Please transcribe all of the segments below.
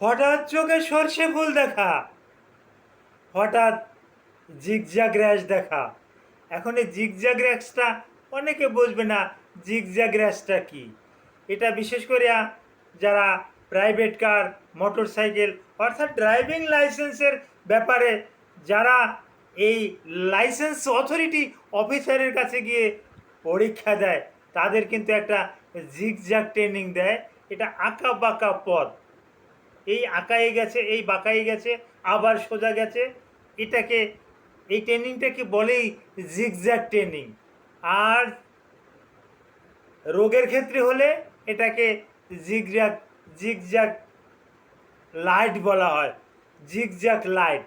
হঠাৎ চোখে সর্ষে ফুল দেখা। হঠাৎ জিগজ্যাগ র্যাশ দেখা। এখন এই জিগজ্যাগ র্যাশটা অনেকে বুঝবে না জিগজ্যাগ র্যাশটা কি। এটা বিশেষ করে যারা প্রাইভেট কার মোটর সাইকেল অর্থাৎ ড্রাইভিং লাইসেন্সের ব্যাপারে যারা এই লাইসেন্স অথরিটি অফিসারের কাছে গিয়ে পরীক্ষা দেয়, তাদের কিন্তু একটা জিগজ্যাগ ট্রেনিং দেয়। এটা আঁকা বাঁকা পথ। এই আঁকায়ে গেছে, এই বাঁকায়ে গেছে, আবার সোজা গেছে। এটাকে, এই ট্রেনিংটাকে বলেই জিগজ্যাগ ট্রেনিং আর রোগের ক্ষেত্রে হলে এটাকে জিগজ্যাগ জিগজ্যাগ লাইট বলা হয়। জিগজ্যাগ লাইট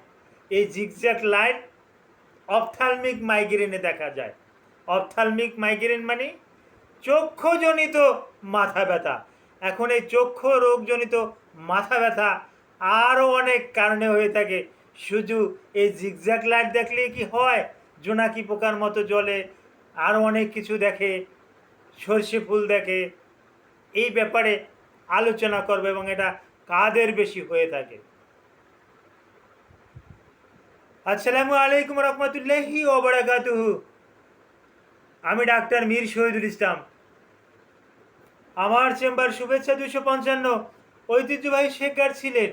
এই জিগজ্যাগ লাইট অপথালমিক মাইগ্রেনে দেখা যায়। অপথালমিক মাইগ্রেন মানে চক্ষুজনিত মাথা ব্যথা। এখন এই চক্ষু রোগজনিত মাথা ব্যথা আরও অনেক কারণে হয়ে থাকে। শুধু এই জিগজ্যাগ লাইট দেখলেই কি হয়? জোনাকি পোকার মতো জলে আরও অনেক কিছু দেখে, সর্ষে ফুল দেখে। এই ব্যাপারে আলোচনা করবে এবং এটা কাদের বেশি হয়ে থাকে। আসসালামু আলাইকুম রহমতুল্লাহি ওবরাকাতুহু আমি ডাক্তার মীর শহীদুল ইসলাম। আমার চেম্বার শুভেচ্ছা দুশো পঞ্চান্ন। ঐতিহ্যবাহী শেখার ছিলেন।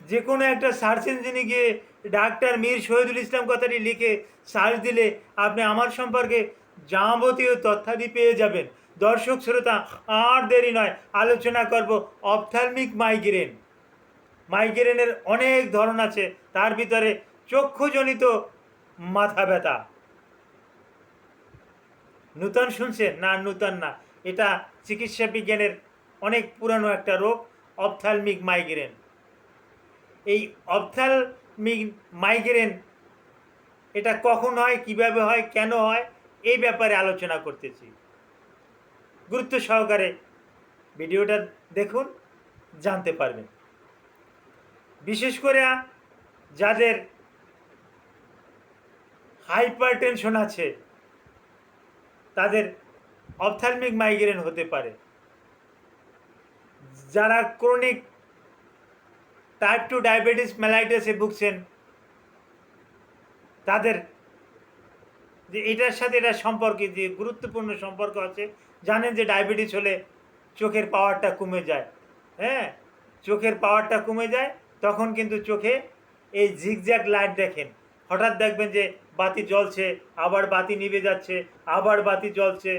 যে কোনো একটা সার্চ ইঞ্জিনে গিয়ে ডাক্তার মীর শহীদুল ইসলাম কথাটি লিখে সার্চ দিলে আপনি আমার সম্পর্কে যাবতীয় তথ্যাদি পেয়ে যাবেন। দর্শক, শ্রোতা, আর দেরি নয়, আলোচনা করব অপথ্যালমিক মাইগ্রেন মাইগ্রেনের অনেক ধরন আছে, তার ভিতরে চক্ষুজনিত মাথা ব্যথা। নূতন শুনছেন না, নূতন না। এটা চিকিৎসা বিজ্ঞানের অনেক পুরানো একটা রোগ অপথ্যালমিক মাইগ্রেন। এই অপথ্যালমিক মাইগ্রেন, এটা কখন হয়, কীভাবে হয়, কেন হয়, এই ব্যাপারে আলোচনা করতেছি। গুরুত্ব সহকারে ভিডিওটা দেখুন, জানতে পারবেন। বিশেষ করে যাদের হাইপার টেনশন আছে তাদের অপথ্যালমিক মাইগ্রেন হতে পারে। যারা ক্রনিক টাইপ টু ডায়াবেটিস মেলাইটাসে ভুগছেন, তাদের যে এটার সাথে এটা সম্পর্কে যে গুরুত্বপূর্ণ সম্পর্ক আছে, জানেন যে ডায়াবেটিস হলে চোখের পাওয়ারটা কমে যায়। হ্যাঁ চোখের পাওয়ারটা কমে যায়, তখন কিন্তু চোখে এই ঝিকঝ্যাক লাইট দেখেন। হঠাৎ দেখবেন যে বাতি জ্বলছে, আবার বাতি নিভে যাচ্ছে, আবার বাতি জ্বলছে।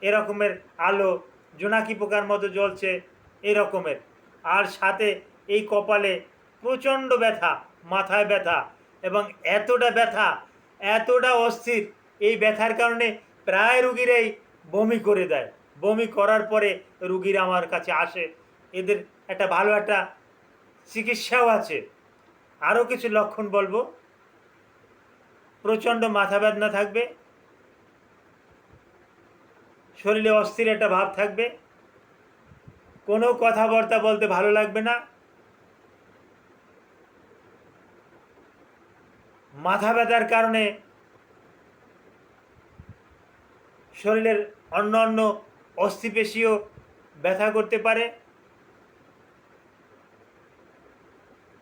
এরকমের আলো জোনাকি পোকার মতো জ্বলছে এরকমের। আর সাথে এই কপালে প্রচণ্ড ব্যথা, মাথায় ব্যথা, এবং এতটা ব্যথা, এতটা অস্থির, এই ব্যথার কারণে প্রায় রুগীরাই বমি করে দেয়। বমি করার পরে রুগীরা আমার কাছে আসে। এদের একটা ভালো একটা চিকিৎসাও আছে। আরও কিছু লক্ষণ বলব। প্রচণ্ড মাথা বেদনা থাকবে। শরীরে অস্থির একটা ভাব থাকবে। কোনো কথাবার্তা বলতে ভালো লাগবে না। মাথা ব্যথার কারণে শরীরের অন্য অন্য অস্থিপেশিও ব্যথা করতে পারে।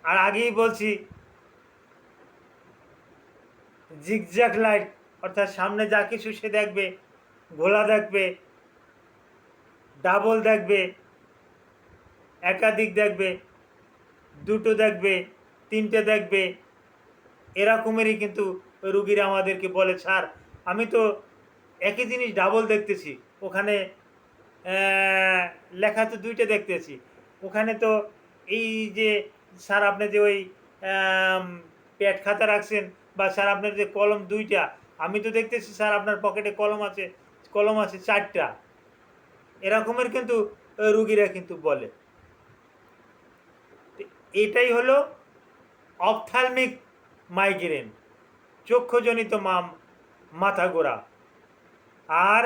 আর আগেই বলছি জিগজ্যাক লাইট, অর্থাৎ সামনে যা কিছু সে দেখবে, ঘোলা দেখবে, ডাবল দেখবে, একাধিক দেখবে, দুটো দেখবে, তিনটে দেখবে, এরকমেরই কিন্তু রুগীরা আমাদেরকে বলে, স্যার, আমি তো একই জিনিস ডাবল দেখতেছি, ওখানে লেখা তো দুইটা দেখতেছি, ওখানে তো এই যে, স্যার, আপনি যে ওই প্যাড খাতা রাখছেন বা স্যার আপনার যে কলম দুইটা, আমি তো দেখতেছি স্যার আপনার পকেটে কলম আছে কলম আছে চারটা। এরকমের কিন্তু রুগীরা কিন্তু বলে। এটাই হলো অপথ্যালমিক মাইগ্রেন, চক্ষুজনিত মা, মাথা গোড়া। আর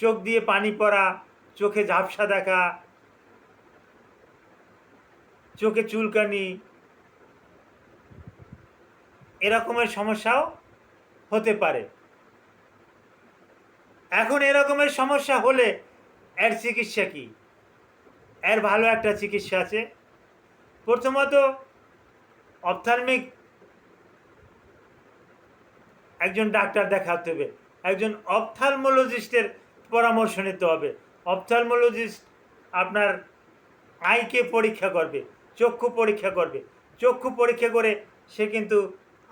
চোখ দিয়ে পানি পড়া, চোখে ঝাপসা দেখা, চোখে চুলকানি এরকমের সমস্যাও হতে পারে। এখন এরকমের সমস্যা হলে এর চিকিৎসা কি? এর ভালো একটা চিকিৎসা আছে। প্রথমত অপথালমিক একজন ডাক্তার দেখাতে হবে, একজন অপথালমোলজিস্টের পরামর্শ নিতে হবে। অপথালমোলজিস্ট আপনার আইকে পরীক্ষা করবে, চক্ষু পরীক্ষা করবে। চক্ষু পরীক্ষা করে সে কিন্তু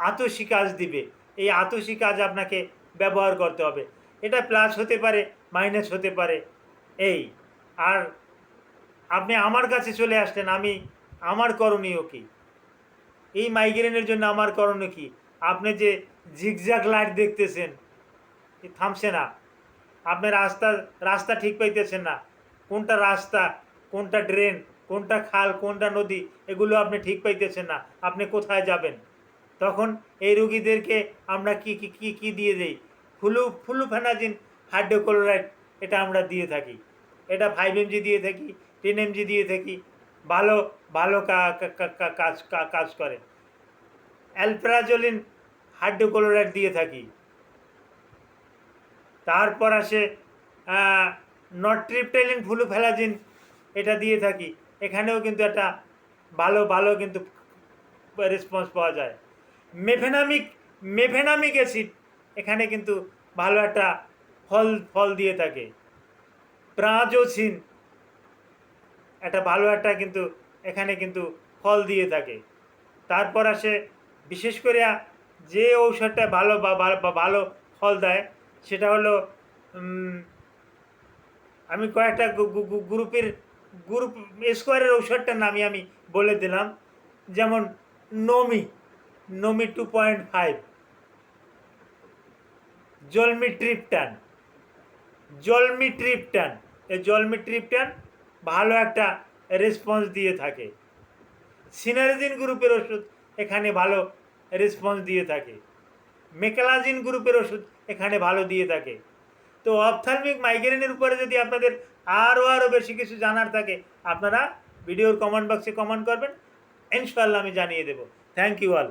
আতসী কাজ দিবে। এই আতসী কাজ আপনাকে ব্যবহার করতে হবে। এটা প্লাস হতে পারে মাইনাস হতে পারে। এই, আর আপনি আমার কাছে চলে আসলেন, আমি, আমার করণীয় কী? এই মাইগ্রেনের জন্য আমার করণীয় কী? আপনি যে জিগজ্যাগ লাইট দেখতেছেন থামছে না। আপনি রাস্তা রাস্তা ঠিক পাইতেছেন না। কোনটা রাস্তা, কোনটা ড্রেন কোনটা খাল, কোনটা নদী, এগুলো আপনি ঠিক পাইতেছেন না। আপনি কোথায় যাবেন? তখন এই রুগীদেরকে আমরা কি কি কি কি দিয়ে দেই? ফুলু, ফুলুফেনাজিন হাইড্রোক্লোরাইড, এটা আমরা দিয়ে থাকি। এটা ফাইভ এমজি দিয়ে থাকি টেন এমজি দিয়ে থাকি। ভালো ভালো কাজ কাজ করে। অ্যালপ্রাজোলিন হাইড্রোক্লোরাইড দিয়ে থাকি। তারপর আসে নট্রিপটেলিন ফ্লুফেলাজিন এটা দিয়ে থাকি। এখানেও কিন্তু একটা ভালো ভালো কিন্তু রেসপন্স পাওয়া যায়। মেফেনামিক মেফেনামিক অ্যাসিড এখানে কিন্তু ভালো একটা ফল ফল দিয়ে থাকে। প্রাজোসিন একটা ভালো একটা কিন্তু এখানে কিন্তু ফল দিয়ে থাকে। তারপর আসে বিশেষ করে যে ঔষধটা ভালো বা ভালো ফল দেয়, সেটা হলো আমি কয়েকটা গ্রুপের, গ্রুপ স্কোয়ারের ঔষধটার নামই আমি বলে দিলাম। যেমন নমি। Nomi two point five. Zolmitriptan zolmitriptan এই জলমিট্রিপটান ভালো একটা রেসপন্স দিয়ে থাকে। সিনারিজিন গ্রুপের ওষুধ এখানে ভালো রেসপন্স দিয়ে থাকে। মেকালাজিন গ্রুপের ওষুধ এখানে ভালো দিয়ে থাকে। তো অপথালমিক মাইগ্রেনের উপরে যদি আপনাদের আরও আরও বেশি কিছু জানার থাকে, আপনারা ভিডিওর কমেন্ট বক্সে কমেন্ট করবেন। ইনশাল্লাহ আমি জানিয়ে দেবো। Thank you all